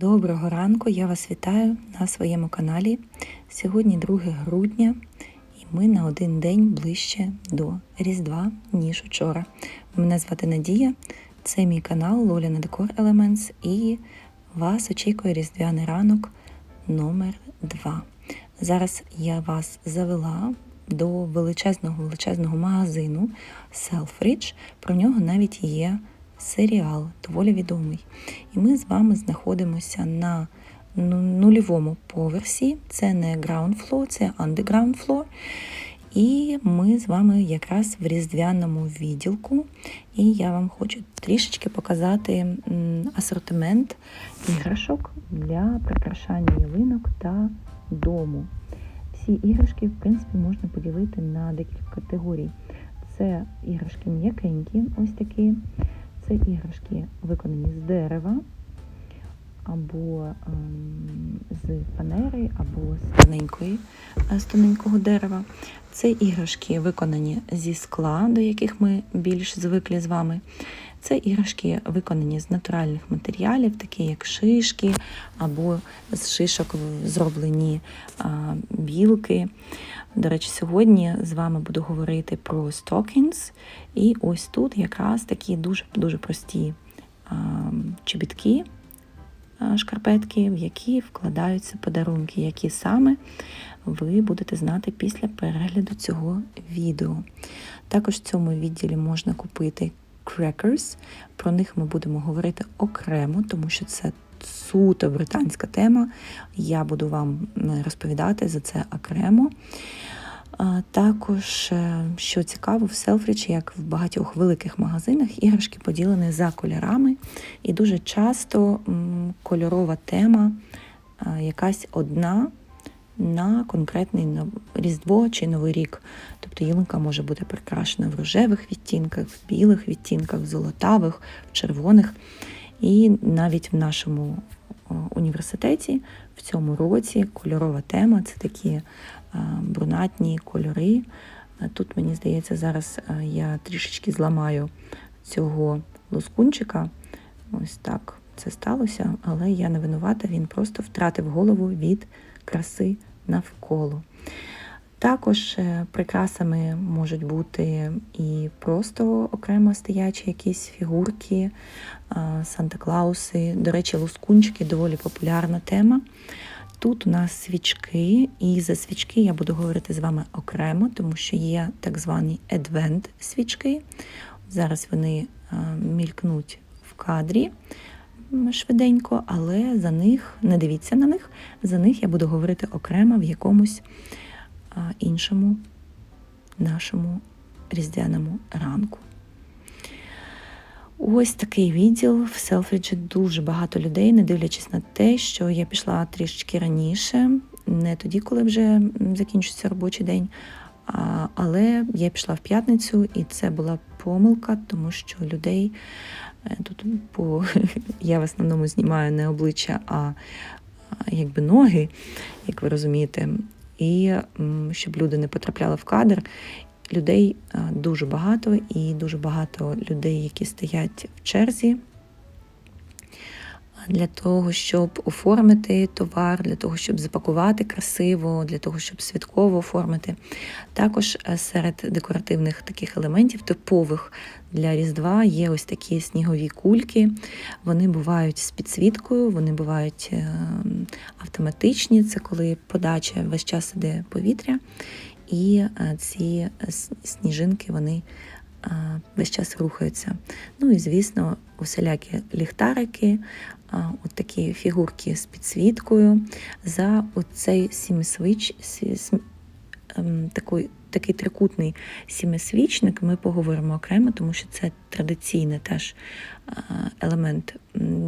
Доброго ранку, я вас вітаю на своєму каналі. Сьогодні 2 грудня, і ми на один день ближче до Різдва, ніж учора. Мене звати Надія, це мій канал Лоля на Декор Elements і вас очікує різдвяний ранок номер 2. Зараз я вас завела до величезного величезного магазину Selfridge. Про нього навіть є серіал, доволі відомий. І ми з вами знаходимося на ну- нульовому поверсі. Це не ground floor, це underground floor. І ми з вами якраз в різдвяному відділку. І я вам хочу трішечки показати асортимент іграшок для прикрашання ялинок та дому. Всі іграшки, в принципі, можна поділити на декілька категорій. Це іграшки м'якенькі, ось такі. Це іграшки виконані з дерева, або ем, з фанери, або з тоненької, е, з тоненького дерева. Це іграшки виконані зі скла, до яких ми більш звикли з вами. Це іграшки виконані з натуральних матеріалів, такі як шишки, або з шишок зроблені а, білки. До речі, сьогодні з вами буду говорити про stockings. І ось тут якраз такі дуже дуже прості чобітки, шкарпетки, в які вкладаються подарунки, які саме ви будете знати після перегляду цього відео. Також в цьому відділі можна купити crackers. Про них ми будемо говорити окремо, тому що це суто британська тема. Я буду вам розповідати за це окремо. Також, е, що цікаво, в Selfridge, як в багатьох великих магазинах, іграшки поділені за кольорами, і дуже часто кольорова тема якась одна на конкретний Різдво чи Новий рік. Тобто ялинка може бути прикрашена в рожевих відтінках, в білих відтінках, в золотавих, в червоних. І навіть в нашому університеті в цьому році кольорова тема це такі брунатні кольори. Тут, мені здається, зараз я трішечки зламаю цього лоскунчика. Ось так це сталося, але я не винувата, він просто втратив голову від краси навколо. Також е, прикрасами можуть бути і просто окремо стоячі якісь фігурки, Санта-Клауси. До речі, лускунчики доволі популярна тема. Тут у нас свічки, і за свічки я буду говорити з вами окремо, тому що є так звані advent свічки. Зараз вони мількнуть в кадрі швиденько, але за них не дивіться на них. За них я буду говорити окремо в якомусь іншому нашому різдвяному ранку. Ось такий відділ в Селфриджі дуже багато людей, не дивлячись на те, що я пішла трішечки раніше, не тоді, коли вже закінчиться робочий день. Але я пішла в п'ятницю, і це була помилка, тому що людей е, тут по я в основному знімаю не обличчя, а, якби ноги, як ви розумієте. І щоб люди не потрапляли в кадр, людей дуже багато, і дуже багато людей, які стоять в черзі для того, щоб оформити товар, для того, щоб запакувати красиво, для того, щоб святково оформити. Також е, серед декоративних таких елементів, типових для Різдва, є ось такі снігові кульки. Вони бувають з підсвіткою, вони бувають е, автоматичні, це коли подача весь час іде повітря. І е, ці сніжинки вони весь час рухаються. Ну і звісно, усілякі ліхтарики, от такі фігурки з підсвіткою. За оцей сімисвіч, ем, такий, такий трикутний сімисвічник ми поговоримо окремо, тому що це традиційний теж елемент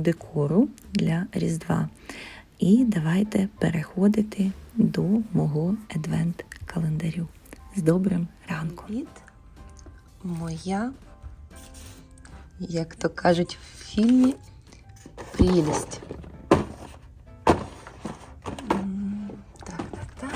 декору для Різдва. І давайте переходити до мого адвент-календарю. З добрим ранком моя, як то кажуть в фільмі, прелість. Так, так, так.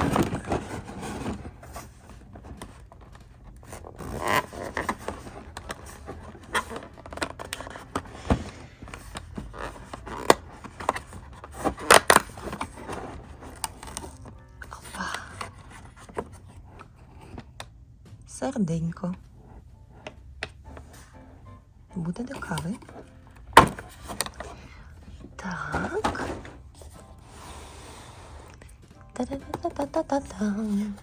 Серденько. Буде до кави. Так. Та-да-да-да-да-да-дам.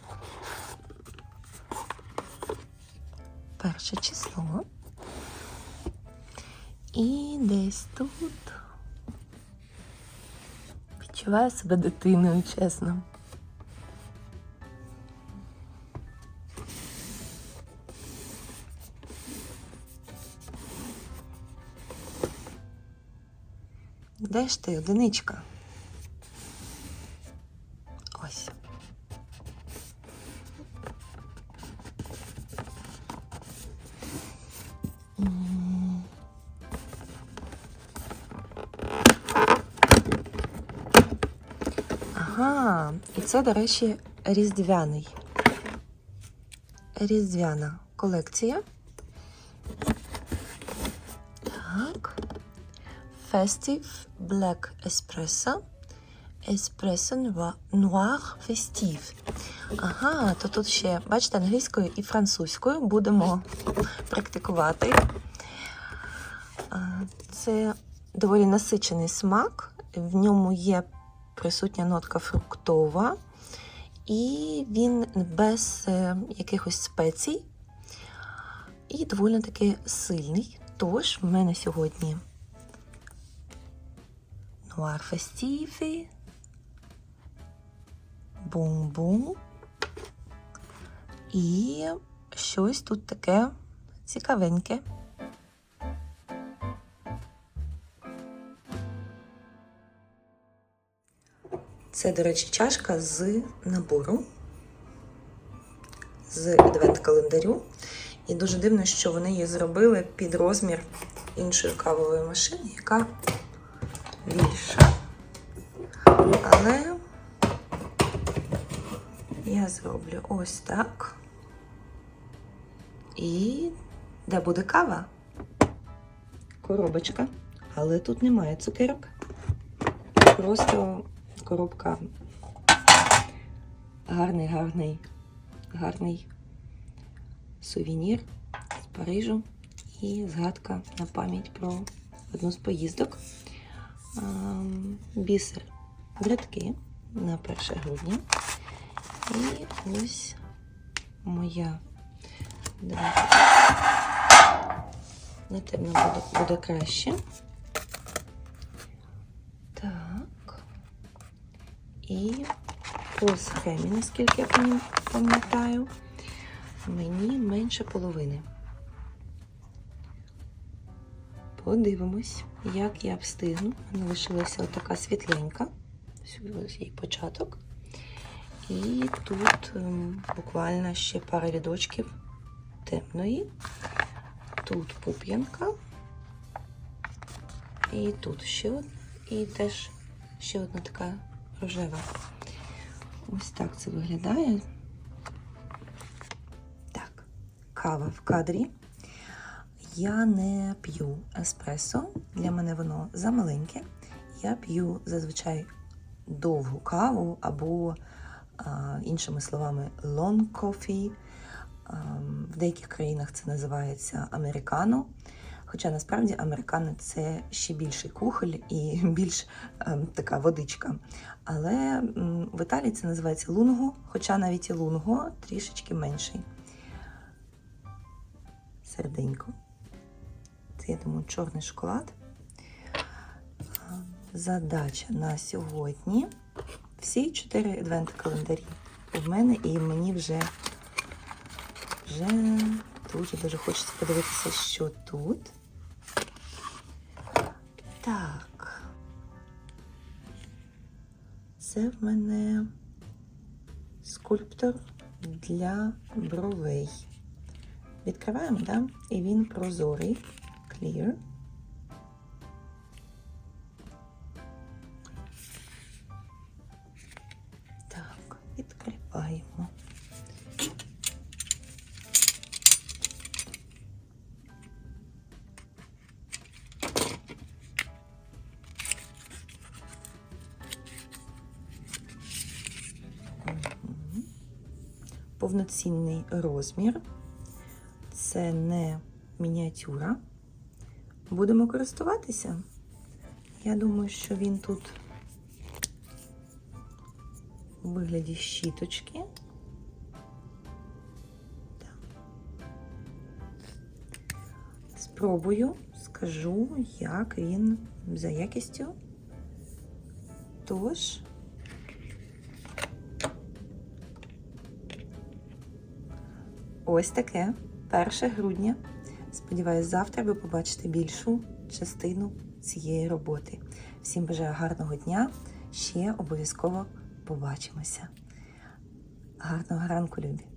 Перше число. І десь тут. Відчуваю себе дитиною, чесно. Де ж ти, одиничка? Ось. Ага, і це, до речі, різдвяний. Різдвяна колекція. Festive Black Espresso. Noir- Noir Festive. Ага, то тут ще, бачите, англійською і французькою будемо практикувати. Це доволі насичений смак. В ньому є присутня нотка фруктова, і він без е, якихось спецій і доволі таки сильний. Тож в мене сьогодні Noir Festive, бум-бум. І щось тут таке цікавеньке. Це, до речі, чашка з набору, з адвент-календарю. І дуже дивно, що вони її зробили під розмір іншої кавової машини, яка більша. Але я зроблю ось так. І де буде кава? Коробочка. Але тут немає цукерок. Просто коробка гарний, гарний, гарний сувенір з Парижу і згадка на пам'ять про одну з поїздок. Бісер грядки на 1 грудня. І ось моя. Давайте. Напевно, буде, буде краще. Так. І по схемі, наскільки я пам'ятаю, мені менше половини. Подивимось, як я встигну. Мене лишилася така світленька. Ось ось її початок. І тут ем, буквально ще пара рядочків темної. Тут пуп'янка. І тут ще одна. І теж ще одна така рожева. Ось так це виглядає. Так, кава в кадрі. Я не п'ю еспресо, для мене воно замаленьке. Я п'ю зазвичай довгу каву або, а, іншими словами, long coffee. А, в деяких країнах це називається американо. Хоча насправді американо це ще більший кухоль і більш ем, така водичка. Але в Італії це називається лунго, хоча навіть і лунго трішечки менший. Серденько. Я думаю, чорний шоколад. Задача на сьогодні. Всі чотири адвент календарі в мене, і мені вже, вже дуже дуже хочеться подивитися, що тут. Так. Це в мене скульптор для бровей. Відкриваємо, да? І він прозорий. Clear. Так, відкриваємо. Повноцінний розмір. це не мініатюра. Будемо користуватися. Я думаю, що він тут у вигляді щіточки. Спробую, скажу, як він за якістю. Тож, ось таке 1 грудня. Сподіваюсь, завтра ви побачите більшу частину цієї роботи. Всім бажаю гарного дня. Ще обов'язково побачимося. Гарного ранку, любі!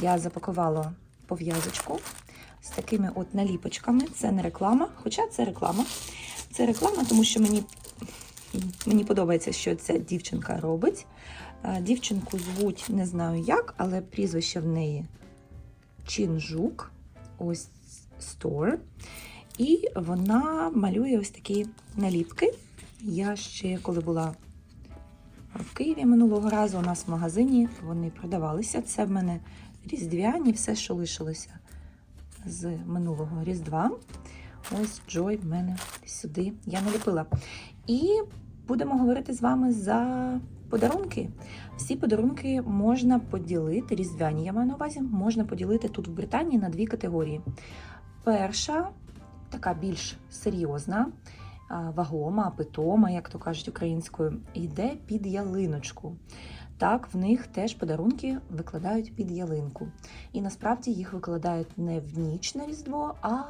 Я запакувала пов'язочку з такими от наліпочками. Це не реклама, хоча це реклама. Це реклама, тому що мені, мені подобається, що ця дівчинка робить. Е, Дівчинку звуть не знаю як, але прізвище в неї Чинжук. Ось Store. І вона малює ось такі наліпки. Я ще коли була в Києві минулого разу у нас в магазині вони продавалися. Це в мене різдвяні, все, що лишилося з минулого Різдва. Ось Джой в мене сюди я наліпила. І будемо говорити з вами за подарунки. Всі подарунки можна поділити, різдвяні, я маю на увазі, можна поділити тут в Британії на дві категорії. Перша, така більш серйозна, вагома, питома, як то кажуть українською, йде під ялиночку. Так, в них теж подарунки викладають під ялинку. І насправді їх викладають не в ніч на Різдво, а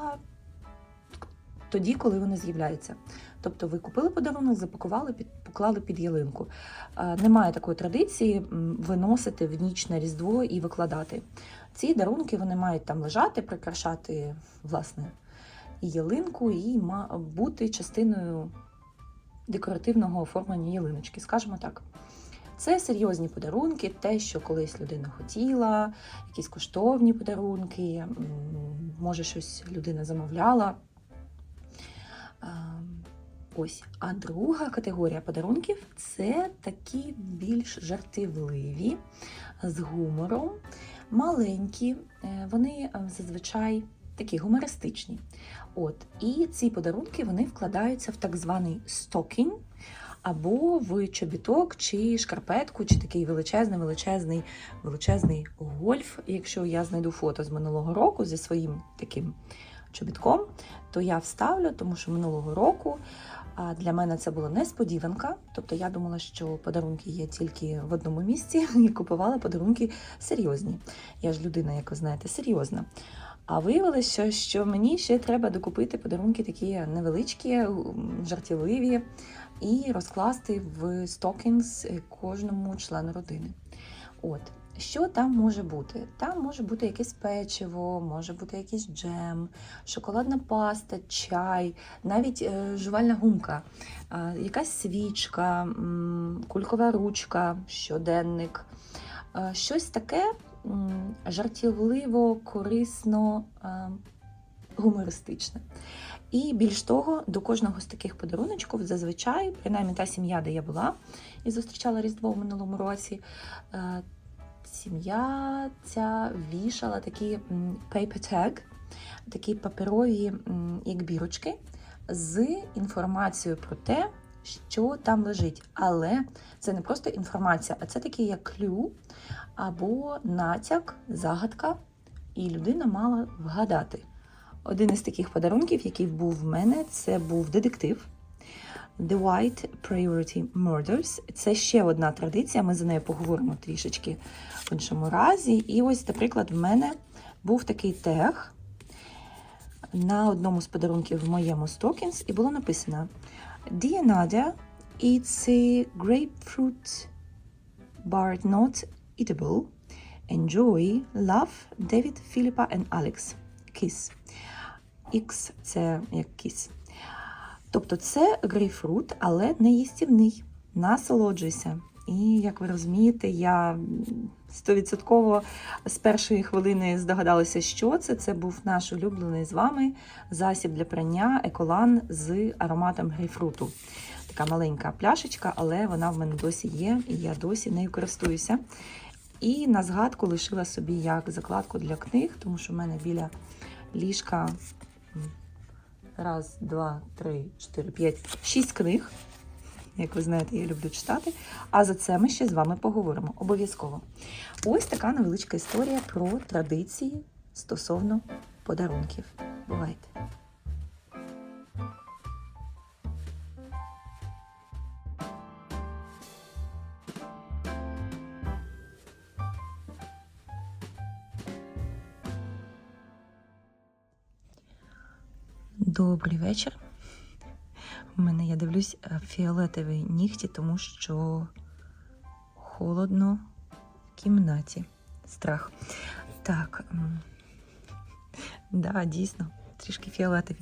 тоді, коли вони з'являються. Тобто ви купили подарунок, запакували, під, поклали під ялинку. Е, Немає такої традиції виносити в ніч на Різдво і викладати. Ці дарунки вони мають там лежати, прикрашати власне і ялинку, і бути частиною декоративного оформлення ялиночки, скажімо так. Це серйозні подарунки, те, що колись людина хотіла, якісь коштовні подарунки, може щось людина замовляла. Ось. А друга категорія подарунків це такі більш жартівливі, з гумором, маленькі. Е, Вони е, зазвичай такі гумористичні. От. І ці подарунки вони вкладаються в так званий стокінг, або в чобіток, чи шкарпетку, чи такий величезний, величезний, величезний гольф. Якщо я знайду фото з минулого року зі своїм таким чобітком, то я вставлю, тому що минулого року для мене це була несподіванка. Тобто я думала, що подарунки є тільки в одному місці, і купувала подарунки серйозні. Я ж людина, як ви знаєте, серйозна. А виявилося, що мені ще треба докупити подарунки такі невеличкі, жартівливі, і розкласти в стокінгс кожному члену родини. От. Що там може бути? Там може бути якесь печиво, може бути якийсь джем, шоколадна паста, чай, навіть е, жувальна гумка, якась свічка, кулькова ручка, щоденник. Щось таке жартівливо, корисно, е, гумористичне. І більш того, до кожного з таких подаруночків зазвичай, принаймні та сім'я, де я була і зустрічала Різдво в минулому році, е, сім'я ця вішала такі paper tag, такі паперові як бірочки з інформацією про те, що там лежить. Але це не просто інформація, а це такий як клю або натяк, загадка, і людина мала вгадати. Один із таких подарунків, який був в мене, це був детектив. The White Priority Murders. Це ще одна традиція, ми за нею поговоримо трішечки в іншому разі. І ось, наприклад, в мене був такий тег на одному з подарунків в моєму Stockings і було написано Dear Nadia, it's a grapefruit bar not eatable. Enjoy, love, David, Philippa and Alex. Kiss. X це як kiss. Тобто це грейпфрут, але не їстівний. Насолоджуйся. І як ви розумієте, я стовідсотково з першої хвилини здогадалася, що це. Це був наш улюблений з вами засіб для прання еколан з ароматом грейпфруту. Така маленька пляшечка, але вона в мене досі є, і я досі нею користуюся. І на згадку лишила собі як закладку для книг, тому що в мене біля ліжка раз, два, три, чотири, п'ять, шість книг. Як ви знаєте, я люблю читати. А за це ми ще з вами поговоримо обов'язково. Ось така невеличка історія про традиції стосовно подарунків. Бувайте! Добрий вечір. У мене, я дивлюсь, е, фіолетові нігті, тому що холодно в кімнаті. Страх. Так. Да, дійсно, трішки фіолетові.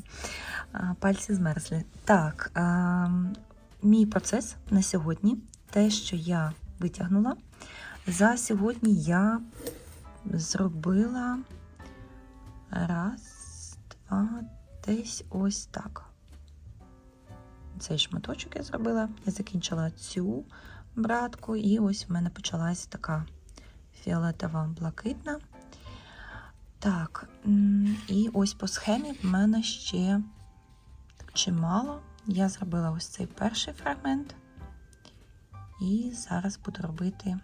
Пальці змерзли. Так, а, мій процес на сьогодні, те, що я витягнула. За сьогодні я зробила раз, два, десь ось так. Цей шматочок я зробила. Я закінчила цю братку, і ось в мене почалась така фіолетова блакитна. Так, і ось по схемі в мене ще чимало. Я зробила ось цей перший фрагмент. І зараз буду робити.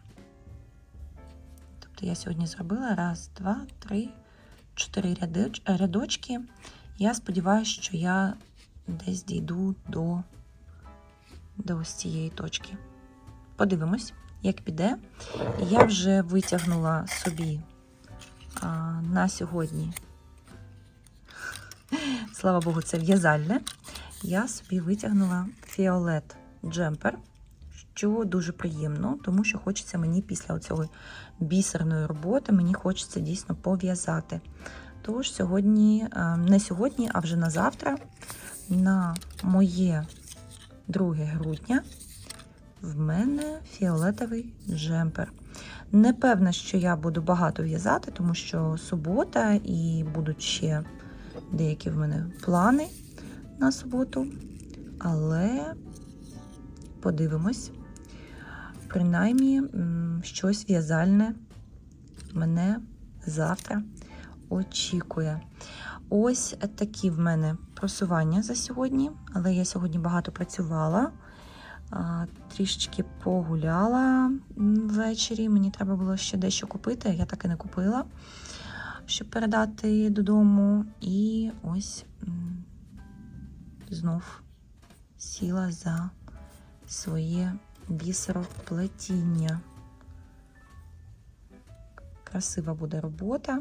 Тобто я сьогодні зробила раз, два, три, чотири рядочки. Я сподіваюся, що я десь дійду до, до ось цієї точки. Подивимось, як піде. Я вже витягнула собі а, на сьогодні. Слава Богу, це в'язальне. Я собі витягнула фіолет джемпер, що дуже приємно, тому що хочеться мені після цього бісерної роботи, мені хочеться дійсно пов'язати. Тож сьогодні, е, не сьогодні, а вже на завтра, на моє 2 грудня, в мене фіолетовий джемпер. Не певна, що я буду багато в'язати, тому що субота і будуть ще деякі в мене плани на суботу. Але подивимось, принаймні щось в'язальне мене завтра очікує. Ось такі в мене просування за сьогодні, але я сьогодні багато працювала, трішечки погуляла ввечері. Мені треба було ще дещо купити, я так і не купила, щоб передати додому. І ось знов сіла за своє бісероплетіння. Красива буде робота.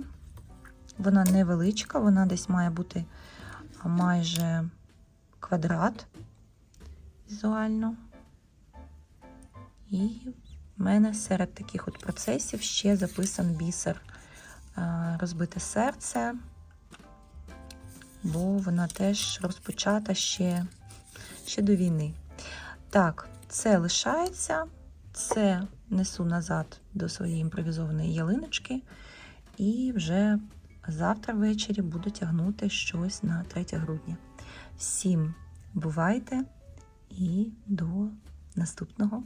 Вона невеличка, вона десь має бути майже квадрат візуально. І в мене серед таких от процесів ще записан бісер е, розбите серце, бо вона теж розпочата ще, ще до війни. Так, це лишається, це несу назад до своєї імпровізованої ялиночки і вже завтра ввечері буду тягнути щось на 3 грудня. Всім бувайте і до наступного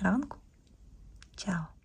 ранку. Чао!